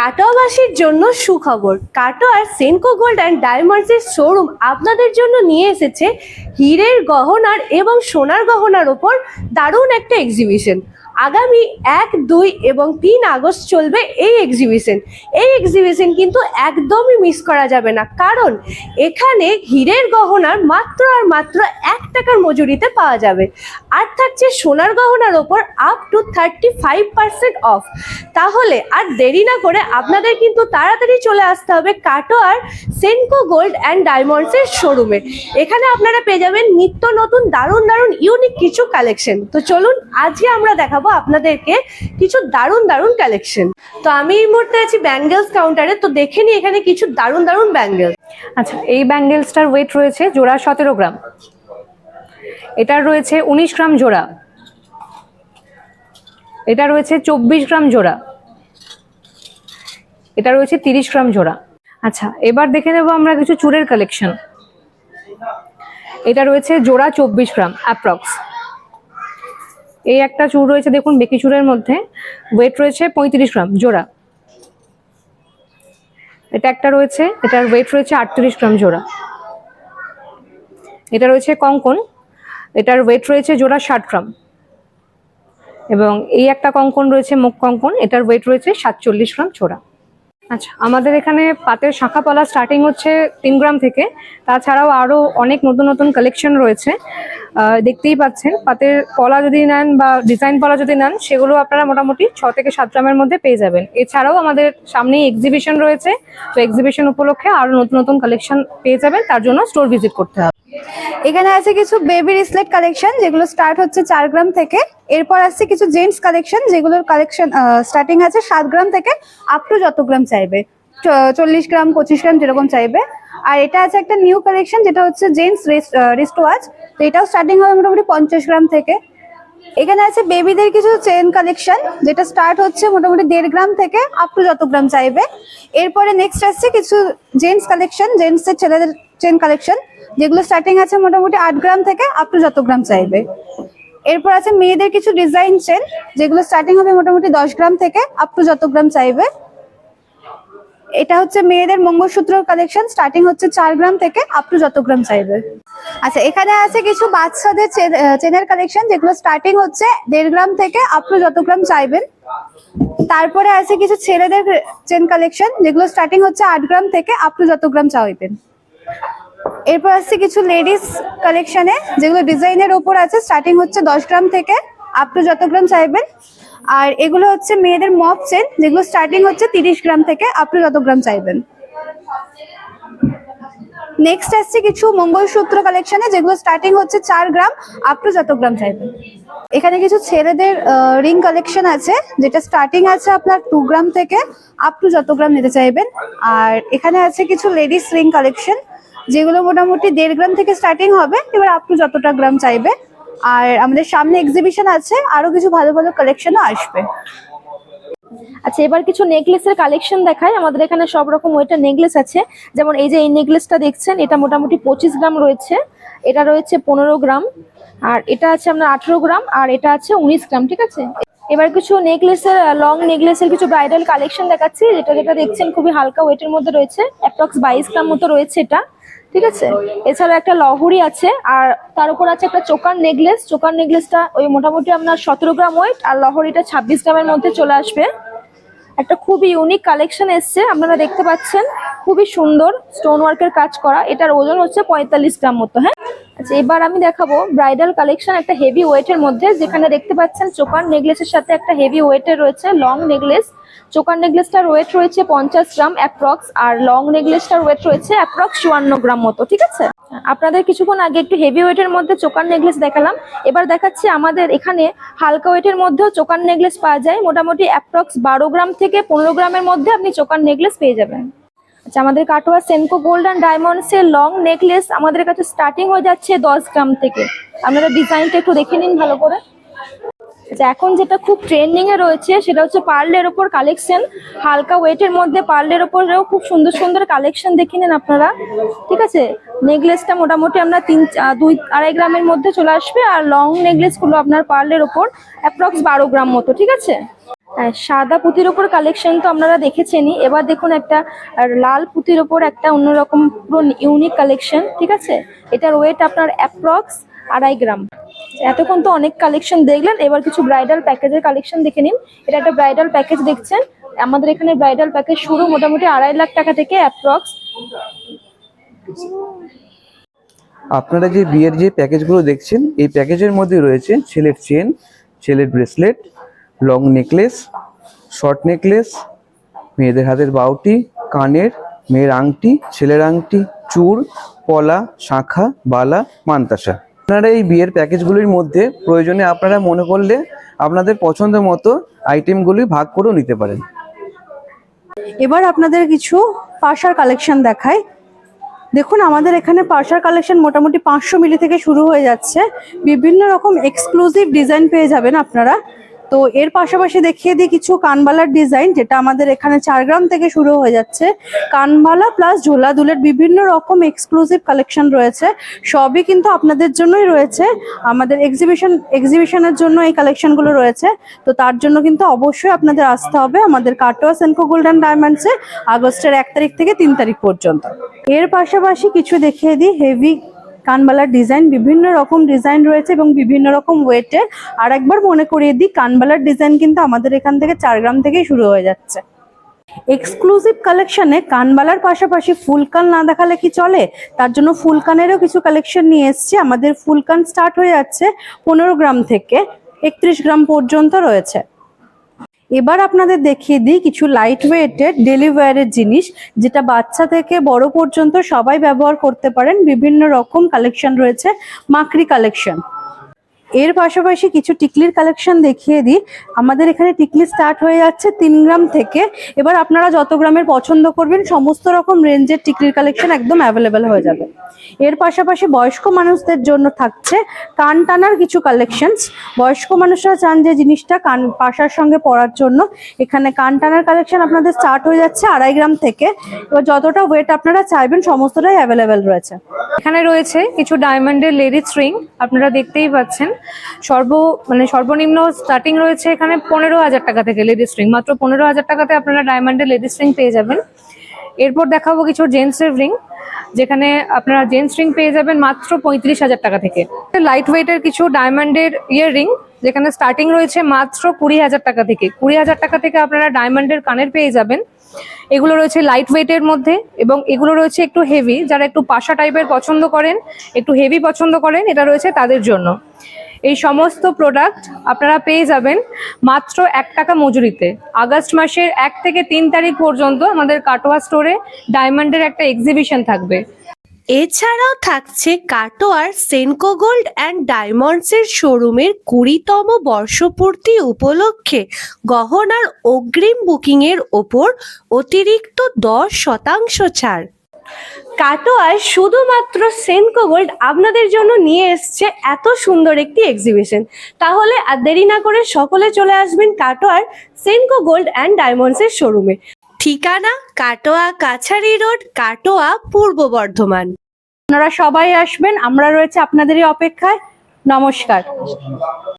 কাটোয়াবাসীর জন্য সুখবর। কাটোয়ার সেনকো গোল্ড অ্যান্ড ডায়মন্ডসের শোরুম আপনাদের জন্য নিয়ে এসেছে হীরের গহনার এবং সোনার গহনার ওপর দারুণ একটা এক্সিবিশন আগামী এক, দুই এবং তিন আগস্ট চলবে এই এক্সিবিশন এই এক্সিবিশন কিন্তু একদমই মিস করা যাবে না। কারণ এখানে হীরের গহনার মাত্র আর মাত্র এক টাকার মজুরিতে পাওয়া যাবে। আর থাকছে সোনার গহনার ওপর up to thirty five percent off তাহলে আর দেরি না করে আপনাদের কিন্তু তাড়াতাড়ি চলে আসতে হবে কাটোয়ার সেনকো গোল্ড অ্যান্ড ডায়মন্ডসের শোরুমে এখানে আপনারা পেয়ে যাবেন নিত্য নতুন, দারুণ দারুণ ইউনিক কিছু কালেকশন তো চলুন, আজকে আমরা দেখাবো আপনাদেরকে কিছু দারুণ দারুণ কালেকশন তো আমি এই মুহূর্তে আছি ব্যাঙ্গেলস কাউন্টারে তো দেখে নিই এখানে কিছু দারুণ দারুণ ব্যাঙ্গেল আচ্ছা এই ব্যাঙ্গেলসটার ওয়েট রয়েছে জোড়া সতেরো গ্রাম। এটার রয়েছে উনিশ গ্রাম জোড়া। এটা রয়েছে চব্বিশ গ্রাম জোড়া। এটা রয়েছে তিরিশ গ্রাম জোড়া। আচ্ছা এবার দেখে নেব আমরা কিছু চুরের কালেকশন এটা রয়েছে জোড়া চব্বিশ গ্রাম অ্যাপ্রক্স এই একটা চুর রয়েছে, দেখুন, বেকি চুরের মধ্যে। ওয়েট রয়েছে পঁয়ত্রিশ গ্রাম, জোড়া। এটা একটা রয়েছে, এটার ওয়েট রয়েছে আটত্রিশ গ্রাম, জোড়া। এটা রয়েছে কঙ্কন, এটার ওয়েট রয়েছে জোড়া ষাট গ্রাম। এবং এই একটা কঙ্কন রয়েছে মুখ কঙ্কন, এটার ওয়েট রয়েছে সাতচল্লিশ গ্রাম, জোড়া। আচ্ছা আমাদের এখানে পাতের শাখা পলা স্টার্টিং হচ্ছে তিন গ্রাম থেকে। তাছাড়াও আরও অনেক নতুন নতুন কালেকশন রয়েছে। দেখতেই পাচ্ছেন। পাতের পলা যদি নেন বা ডিজাইন পলা যদি নেন, সেগুলো আপনারা মোটামুটি ছ থেকে সাত গ্রামের মধ্যে পেয়ে যাবেন। এছাড়াও আমাদের সামনেই এক্সিবিশন রয়েছে। তো এক্সিবিশন উপলক্ষে আরও নতুন নতুন কালেকশন পেয়ে যাবেন। তার জন্য স্টোর ভিজিট করতে হবে। এখানে আছে কিছু বেবি রিসলেট কালেকশন যেগুলো স্টার্ট হচ্ছে চার গ্রাম থেকে। এরপর আসছে কিছু জেন্টস কালেকশন যেগুলোর কালেকশন স্টার্টিং আছে সাত গ্রাম থেকে আপ টু যত গ্রাম চাইবে। চল্লিশ গ্রাম, পঁচিশ গ্রাম যেরকম চাইবে। আর এটা আছে একটা নিউ কালেকশন যেটা হচ্ছে জেন্টস রিস্ট ওয়াচ তো এটাও স্টার্টিং হবে মোটামুটি পঞ্চাশ গ্রাম থেকে। এখানে আছে বেবিদের কিছু চেন কালেকশন যেটা স্টার্ট হচ্ছে মোটামুটি দেড় গ্রাম থেকে আপ টু যত গ্রাম চাইবে। এরপরে নেক্সট আসছে কিছু জেন্টস কালেকশন জেন্টসের ছেলেদের চেন কালেকশন যেগুলো স্টার্টিং আছে মোটামুটি আট গ্রাম থেকে আপ টু যত গ্রাম চাইবে। এরপর আছে মেয়েদের কিছু ডিজাইন চেন যেগুলো স্টার্টিং হবে মোটামুটি দশ গ্রাম থেকে আপ টু যত গ্রাম চাইবে। এটা হচ্ছে মেয়েদের মঙ্গলসূত্র কালেকশন স্টার্টিং হচ্ছে চার গ্রাম থেকে আপ টু যত গ্রাম চাইবে। আচ্ছা এখানে আছে কিছু বাচ্চাদের চেন- চেনের কালেকশন যেগুলো স্টার্টিং হচ্ছে দেড় গ্রাম থেকে আপ টু যত গ্রাম চাইবেন। তারপরে আছে কিছু ছেলেদের চেন কালেকশন যেগুলো স্টার্টিং হচ্ছে আট গ্রাম থেকে আপ টু যত গ্রাম চাইবেন। এরপর আসছে কিছু লেডিস কালেকশনে যেগুলো ডিজাইনের ওপর আছে স্টার্টিং হচ্ছে দশ গ্রাম থেকে আপ টু যত গ্রাম চাইবেন। আর এগুলো হচ্ছে মেয়েদের মপ চেন যেগুলো স্টার্টিং হচ্ছে তিরিশ গ্রাম থেকে আপ টু যত গ্রাম চাইবেন। নেক্সট আসছে কিছু মঙ্গলসূত্র কালেকশনে যেগুলো স্টার্টিং হচ্ছে চার গ্রাম আপ টু যত গ্রাম চাইবেন। এখানে কিছু ছেলেদের রিং কালেকশন আছে, যেটা স্টার্টিং আছে আপনার টু গ্রাম থেকে আপ টু যত গ্রাম নিতে চাইবেন। আর এখানে আছে কিছু লেডিস রিং কালেকশন যেগুলো মোটামুটি দেড় গ্রাম থেকে স্টার্টিং হবে, এবার আপ টু যতটা গ্রাম চাইবে। আর আমাদের সামনে এক্সিবিশন আছে, আরও কিছু ভালো ভালো কালেকশনও আসবে। আচ্ছা এবার কিছু নেকলেসের কালেকশন দেখায় আমাদের এখানে সব রকম ওয়েটের নেকলেস আছে। যেমন এই যে এই নেকলেসটা দেখছেন, এটা মোটামুটি পঁচিশ গ্রাম রয়েছে। এটা রয়েছে পনেরো গ্রাম। আর এটা আছে আপনার আঠেরো গ্রাম, আর এটা আছে উনিশ গ্রাম, ঠিক আছে? এবার কিছু নেকলেসের লং নেকলেসের কিছু ব্রাইডাল কালেকশন দেখাচ্ছি। যেটা যেটা দেখছেন খুবই হালকা ওয়েটের মধ্যে রয়েছে। অ্যাপ্রক্স বাইশ গ্রাম মতো রয়েছে এটা। ঠিক আছে? এছাড়া একটা লহরি আছে, আর তার উপর আছে একটা চোকার নেকলেস। চোকার নেকলেসটা ওই মোটামুটি আপনার সতেরো গ্রাম ওয়েট আর লহরিটা ছাব্বিশ গ্রামের মধ্যে চলে আসবে। একটা খুবই ইউনিক কালেকশন এসছে, আপনারা দেখতে পাচ্ছেন। খুবই সুন্দর স্টোন ওয়ার্কের কাজ করা। এটার ওজন হচ্ছে পঁয়তাল্লিশ গ্রাম মতো হ্যাঁ? আচ্ছা এবার আমি দেখাবো ব্রাইডাল কালেকশন একটা হেভি ওয়েটের মধ্যে, যেখানে দেখতে পাচ্ছেন চোকার নেকলেসের সাথে একটা হেভি ওয়েটের রয়েছে লং নেকলেস চোকার নেকলেসটার ওয়েট রয়েছে পঞ্চাশ গ্রাম অ্যাপ্রক্স, আর লং নেকলেসটার ওয়েট রয়েছে অ্যাপ্রক্স চুয়ান্ন গ্রাম মতো, ঠিক আছে? আপনাদের কিছুক্ষণ আগে একটু হেভি ওয়েটের মধ্যে চোকার নেকলেস দেখালাম। এবার দেখাচ্ছি আমাদের এখানে হালকা ওয়েটের মধ্যেও চোকার নেকলেস পাওয়া যায়। মোটামুটি অ্যাপ্রক্স বারো গ্রাম থেকে পনেরো গ্রামের মধ্যে আপনি চোকার নেকলেস পেয়ে যাবেন। আচ্ছা আমাদের Katwa Senco gold and diamonds এর লং নেকলেস আমাদের কাছে স্টার্টিং হয়ে যাচ্ছে দশ গ্রাম থেকে। আপনারা ডিজাইনটা একটু দেখে নিন ভালো করে। এখন যেটা খুব ট্রেন্ডিং এ রয়েছে, সেটা হচ্ছে পার্লের ওপর কালেকশন হালকা ওয়েটের মধ্যে পার্লের ওপরেও খুব সুন্দর সুন্দর কালেকশন দেখে নেন আপনারা। ঠিক আছে? নেকলেসটা মোটামুটি আপনার তিন দুই, আড়াই গ্রামের মধ্যে চলে আসবে, আর লং নেকলেসগুলো আপনার পার্লের ওপর অ্যাপ্রক্স বারো গ্রাম মতো, ঠিক আছে? সাদা পুঁতির ওপর কালেকশন তো আপনারা দেখেছেনই। এবার দেখুন একটা লাল পুঁতির ওপর একটা অন্যরকম পুরো ইউনিক কালেকশন ঠিক আছে? এটার ওয়েট আপনার অ্যাপ্রক্স আড়াই গ্রাম। এতক্ষণ তো অনেক কালেকশন দেখলেন, এবার কিছু ব্রাইডাল প্যাকেজের কালেকশন দেখে নিন। এটা একটা ব্রাইডাল প্যাকেজ দেখছেন। আমাদের এখানে ব্রাইডাল প্যাকেজ শুরু মোটামুটি আড়াই লাখ টাকা থেকে অ্যাপ্রক্স আপনারা যে বিয়ের যে প্যাকেজগুলো দেখছেন, এই প্যাকেজের মধ্যে রয়েছে ছেলের চেন ছেলের bracelet long necklace short necklace মেয়েদের হাতের বাউটি, কানের, মেয়ের আংটি, ছেলের আংটি চূড় পলা, শাঁখা, বালা মান্তাসা আপনারা এই বিয়ের প্যাকেজগুলির মধ্যে প্রয়োজনে আপনারা মনে করলে আপনাদের পছন্দ মতো আইটেমগুলি ভাগ করেও নিতে পারেন। এবার আপনাদের কিছু পার্সার কালেকশন দেখায় দেখুন, আমাদের এখানে পার্সার কালেকশন মোটামুটি পাঁচশো মিলি থেকে শুরু হয়ে যাচ্ছে। বিভিন্ন রকম এক্সক্লুসিভ ডিজাইন পেয়ে যাবেন আপনারা। তো এর পাশাপাশি দেখিয়ে দিই কিছু কানবালার ডিজাইন, যেটা আমাদের এখানে চার গ্রাম থেকে শুরু হয়ে যাচ্ছে। কানবালা প্লাস ঝোলা দুলের বিভিন্ন রকম এক্সক্লুসিভ কালেকশন রয়েছে। সবই কিন্তু আপনাদের জন্যই রয়েছে। আমাদের এক্সিবিশন এক্সিবিশনের জন্য এই কালেকশনগুলো রয়েছে। তো তার জন্য কিন্তু অবশ্যই আপনাদের আসতে হবে আমাদের কাটোয়া সেনকো গোল্ডেন ডায়মন্ডসে আগস্টের এক তারিখ থেকে তিন তারিখ পর্যন্ত। এর পাশাপাশি কিছু দেখিয়ে দিই হেভি কানবালার ডিজাইন, বিভিন্ন রকম ডিজাইন রয়েছে এবং বিভিন্ন রকম ওয়েটের। আর একবার মনে করিয়ে দিই, কানবালার ডিজাইন কিন্তু আমাদের এখান থেকে চার গ্রাম থেকেই শুরু হয়ে যাচ্ছে। এক্সক্লুসিভ কালেকশনে কানবালার পাশাপাশি ফুলকান না দেখালে কি চলে? তার জন্য ফুলকানেরও কিছু কালেকশন নিয়ে এসেছি। আমাদের ফুলকান স্টার্ট হয়ে যাচ্ছে পনেরো গ্রাম থেকে একত্রিশ গ্রাম পর্যন্ত রয়েছে। এবার আপনাদের দেখিয়ে দিই কিছু লাইট ওয়েটের ডেলি ওয়্যারের জিনিস, যেটা বাচ্চা থেকে বড় পর্যন্ত সবাই ব্যবহার করতে পারেন। বিভিন্ন রকম কালেকশন রয়েছে, মাকড়ি কালেকশন এর পাশাপাশি কিছু টিকলির কালেকশন দেখিয়ে দিই। আমাদের এখানে টিকলি স্টার্ট হয়ে যাচ্ছে তিন গ্রাম থেকে। এবার আপনারা যত গ্রামের পছন্দ করবেন, সমস্ত রকম রেঞ্জের টিকলির কালেকশন একদম অ্যাভেলেবেল হয়ে যাবে। এর পাশাপাশি বয়স্ক মানুষদের জন্য থাকছে কান টানার কিছু কালেকশনস বয়স্ক মানুষরা চান যে জিনিসটা কান, পাশার সঙ্গে পরার জন্য। এখানে কান টানার কালেকশন আপনাদের স্টার্ট হয়ে যাচ্ছে আড়াই গ্রাম থেকে। এবার যতটা ওয়েট আপনারা চাইবেন, সমস্তটাই অ্যাভেলেবেল রয়েছে। এখানে রয়েছে কিছু ডায়মন্ডের লেডিস রিং আপনারা দেখতেই পাচ্ছেন। সর্ব মানে সর্বনিম্ন স্টার্টিং রয়েছে এখানে পনেরো হাজার টাকা থেকে লেডিস রিং মাত্র পনেরো হাজার টাকাতে আপনারা ডায়মন্ডের লেডিস রিং পেয়ে যাবেন। এরপর দেখাবো কিছু জেন্টসের রিং যেখানে আপনারা জেন্টস রিং পেয়ে যাবেন মাত্র পঁয়ত্রিশ হাজার টাকা থেকে। লাইট ওয়েটের কিছু ডায়মন্ডের ইয়ার রিং যেখানে স্টার্টিং রয়েছে মাত্র কুড়ি হাজার টাকা থেকে। কুড়ি হাজার টাকা থেকে আপনারা ডায়মন্ডের কানের পেয়ে যাবেন। এগুলো রয়েছে লাইট ওয়েটের মধ্যে এবং এগুলো রয়েছে একটু হেভি যারা একটু পাশা টাইপের পছন্দ করেন, একটু হেভি পছন্দ করেন, এটা রয়েছে তাদের জন্য। এই সমস্ত প্রোডাক্ট আপনারা পেয়ে যাবেন মাত্র এক টাকা মজুরিতে। আগস্ট মাসের এক থেকে তিন তারিখ পর্যন্ত আমাদের কাটোয়া স্টোরে ডায়মন্ডের একটা এক্সিবিশন থাকবে। এছাড়াও থাকছে কাটোয়ার সেনকো গোল্ড অ্যান্ড ডায়মন্ডসের শোরুমের কুড়িতম বর্ষপূর্তি উপলক্ষে গহনার অগ্রিম বুকিংয়ের ওপর অতিরিক্ত দশ শতাংশ ছাড়। কাটোয়ায় শুধুমাত্র সেনকো গোল্ড আপনাদের জন্য নিয়ে এসছে এত সুন্দর একটি এক্সিবিশন তাহলে আর দেরি না করে সকলে চলে আসবেন কাটোয়ার সেনকো গোল্ড অ্যান্ড ডায়মন্ডসের শোরুমে। ঠিকানা কাটোয়া কাছারি রোড, কাটোয়া, পূর্ব বর্ধমান। আপনারা সবাই আসবেন আমরা রয়েছে আপনাদেরই অপেক্ষায়। নমস্কার।